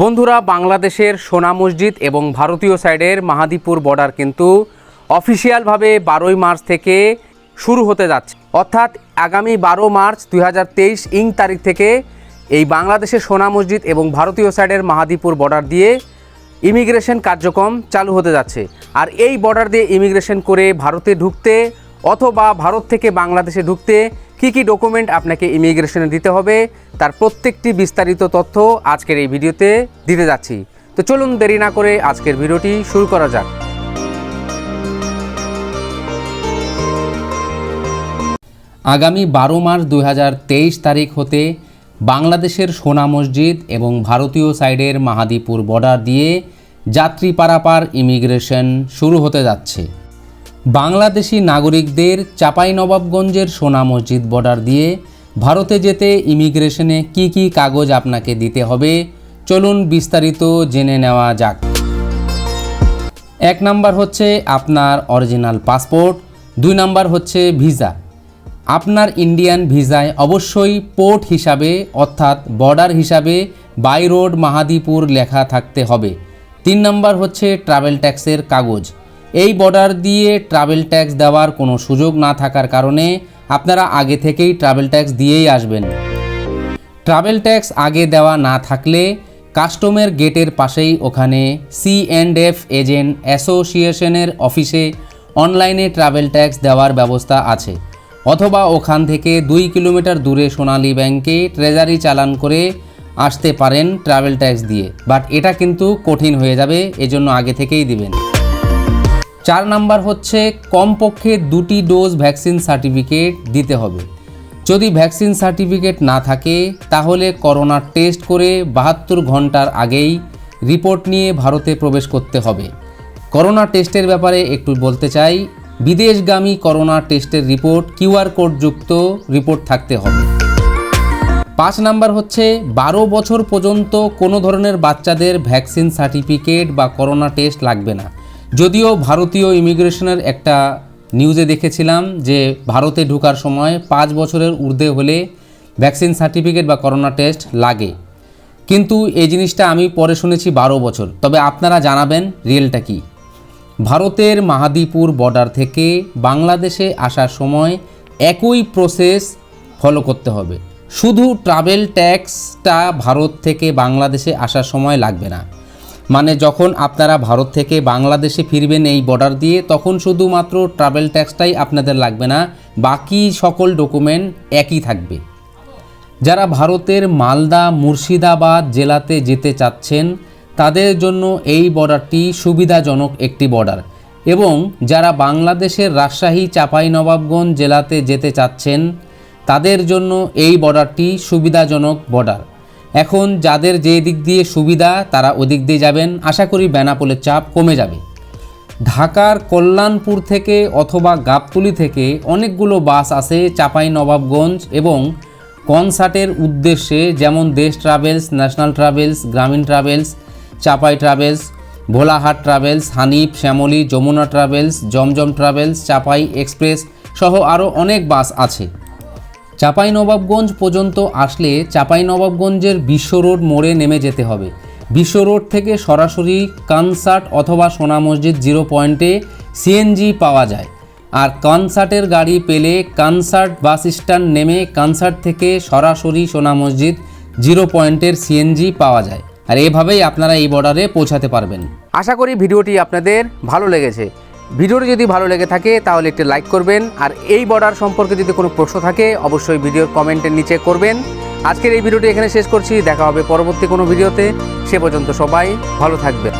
বন্ধুরা, বাংলাদেশের সোনা মসজিদ এবং ভারতীয় সাইডের মাহাদীপুর বর্ডার কিন্তু অফিসিয়ালভাবে বারোই মার্চ থেকে শুরু হতে যাচ্ছে। অর্থাৎ আগামী বারো মার্চ দু হাজার তেইশ ইং তারিখ থেকে এই বাংলাদেশের সোনা মসজিদ এবং ভারতীয় সাইডের মাহাদীপুর বর্ডার দিয়ে ইমিগ্রেশন কার্যক্রম চালু হতে যাচ্ছে। আর এই বর্ডার দিয়ে ইমিগ্রেশন করে ভারতে ঢুকতে অথবা ভারত থেকে বাংলাদেশে ঢুকতে কি কি ডকুমেন্ট আপনাকে ইমিগ্রেশনে দিতে হবে, তার প্রত্যেকটি বিস্তারিত তথ্য আজকের এই ভিডিওতে দিতে যাচ্ছি। তো চলুন দেরি না করে আজকের ভিডিওটি শুরু করা যাক। আগামী বারো মার্চ দু হাজার তেইশ তারিখ হতে বাংলাদেশের সোনা মসজিদ এবং ভারতীয় সাইডের মাহাদীপুর বর্ডার দিয়ে যাত্রী পারাপার ইমিগ্রেশন শুরু হতে যাচ্ছে। বাংলাদেশি নাগরিকদের চাঁপাইনবাবগঞ্জের সোনা মসজিদ বর্ডার দিয়ে ভারতে যেতে ইমিগ্রেশনে কি কি কাগজ আপনাকে দিতে হবে, চলুন বিস্তারিত জেনে নেওয়া যাক। এক নাম্বার হচ্ছে আপনার অরিজিনাল পাসপোর্ট, দুই নাম্বার হচ্ছে ভিসা। আপনার ইন্ডিয়ান ভিসায় অবশ্যই পোর্ট হিসাবে, অর্থাৎ বর্ডার হিসাবে বাই রোড মাহাদীপুর লেখা থাকতে হবে। তিন নাম্বার হচ্ছে ট্রাভেল ট্যাক্সের কাগজ। এই বর্ডার দিয়ে ট্রাভেল ট্যাক্স দেওয়ার কোনো সুযোগ না থাকার কারণে আপনারা আগে থেকেই ট্রাভেল ট্যাক্স দিয়েই আসবেন। ট্রাভেল ট্যাক্স আগে দেওয়া না থাকলে কাস্টমের গেটের পাশেই ওখানে সি অ্যান্ড এফ এজেন্ট অ্যাসোসিয়েশনের অফিসে অনলাইনে ট্রাভেল ট্যাক্স দেওয়ার ব্যবস্থা আছে। অথবা ওখান থেকে দুই কিলোমিটার দূরে সোনালী ব্যাংকে ট্রেজারি চালান করে আসতে পারেন ট্রাভেল ট্যাক্স দিয়ে। বাট এটা কিন্তু কঠিন হয়ে যাবে, এজন্য আগে থেকেই দিবেন। চার নাম্বার হচ্ছে কমপক্ষে দুটি ডোজ ভ্যাকসিন সার্টিফিকেট দিতে হবে। যদি ভ্যাকসিন সার্টিফিকেট না থাকে, তাহলে করোনা টেস্ট করে বাহাত্তর ঘণ্টার আগেই রিপোর্ট নিয়ে ভারতে প্রবেশ করতে হবে। করোনা টেস্টের ব্যাপারে একটু বলতে চাই, বিদেশগামী করোনা টেস্টের রিপোর্ট কিউআর কোডযুক্ত রিপোর্ট থাকতে হবে। পাঁচ নাম্বার হচ্ছে, বারো বছর পর্যন্ত কোনো ধরনের বাচ্চাদের ভ্যাকসিন সার্টিফিকেট বা করোনা টেস্ট লাগবে না। যদিও ভারতীয় ইমিগ্রেশনের একটা নিউজে দেখেছিলাম যে ভারতে ঢোকার সময় পাঁচ বছরের ঊর্ধ্বে হলে ভ্যাকসিন সার্টিফিকেট বা করোনা টেস্ট লাগে। কিন্তু এই জিনিসটা আমি পরে শুনেছি বারো বছর। তবে আপনারা জানাবেন রিয়েলটা কি। ভারতের মাহাদীপুর বর্ডার থেকে বাংলাদেশে আসার সময় একই প্রসেস ফলো করতে হবে। শুধু ট্রাভেল ট্যাক্সটা ভারত থেকে বাংলাদেশে আসার সময় লাগবে না। মানে যখন আপনারা ভারত থেকে বাংলাদেশে ফিরবেন এই বর্ডার দিয়ে, তখন শুধুমাত্র ট্রাভেল ট্যাক্সটাই আপনাদের লাগবে না, বাকি সকল ডকুমেন্ট একই থাকবে। যারা ভারতের মালদা, মুর্শিদাবাদ জেলাতে যেতে চাচ্ছেন, তাদের জন্য এই বর্ডারটি সুবিধাজনক একটি বর্ডার এবং যারা বাংলাদেশের রাজশাহী, চাঁপাইনবাবগঞ্জ জেলাতে যেতে চাচ্ছেন, তাদের জন্য এই বর্ডারটি সুবিধাজনক বর্ডার এখন যাদের যে দিক দিয়ে সুবিধা, তারা ওদিক দিয়ে যাবেন। আশা করি বেনাপোলের চাপ কমে যাবে। ঢাকার কল্যাণপুর থেকে অথবা গাবতলি থেকে অনেকগুলো বাস আছে চাপাই নবাবগঞ্জ এবং কনসার্টের উদ্দেশ্যে যেমন Desh travels, national travels, Grameen travels, Chapai travels, Bholahat travels, Hanif, Shyamoli, Jamuna travels, Zamzam travels, Chapai express সহ আরও অনেক বাস আছে। চাঁপাইনবাবগঞ্জ পর্যন্ত আসলে চাঁপাইনবাবগঞ্জের বিশ্ব রোড মোড়ে নেমে যেতে হবে। বিশ্ব রোড থেকে সরাসরি কনসার্ট অথবা সোনা মসজিদ জিরো পয়েন্টে সিএনজি পাওয়া যায়। আর কনসার্টের গাড়ি পেলে কনসার্ট বাস স্ট্যান্ড নেমে কনসার্ট থেকে সরাসরি সোনা মসজিদ জিরো পয়েন্টের সিএনজি পাওয়া যায়। আর এভাবেই আপনারা এই বর্ডারে পৌঁছাতে পারবেন। আশা করি ভিডিওটি আপনাদের ভালো লেগেছে। ভিডিওটি যদি ভালো লেগে থাকে, তাহলে একটি লাইক করবেন। আর এই বর্ডার সম্পর্কে যদি কোনো প্রশ্ন থাকে, অবশ্যই ভিডিওর কমেন্টের নিচে করবেন। আজকের এই ভিডিওটি এখানে শেষ করছি। দেখা হবে পরবর্তী কোনো ভিডিওতে। সে পর্যন্ত সবাই ভালো থাকবেন।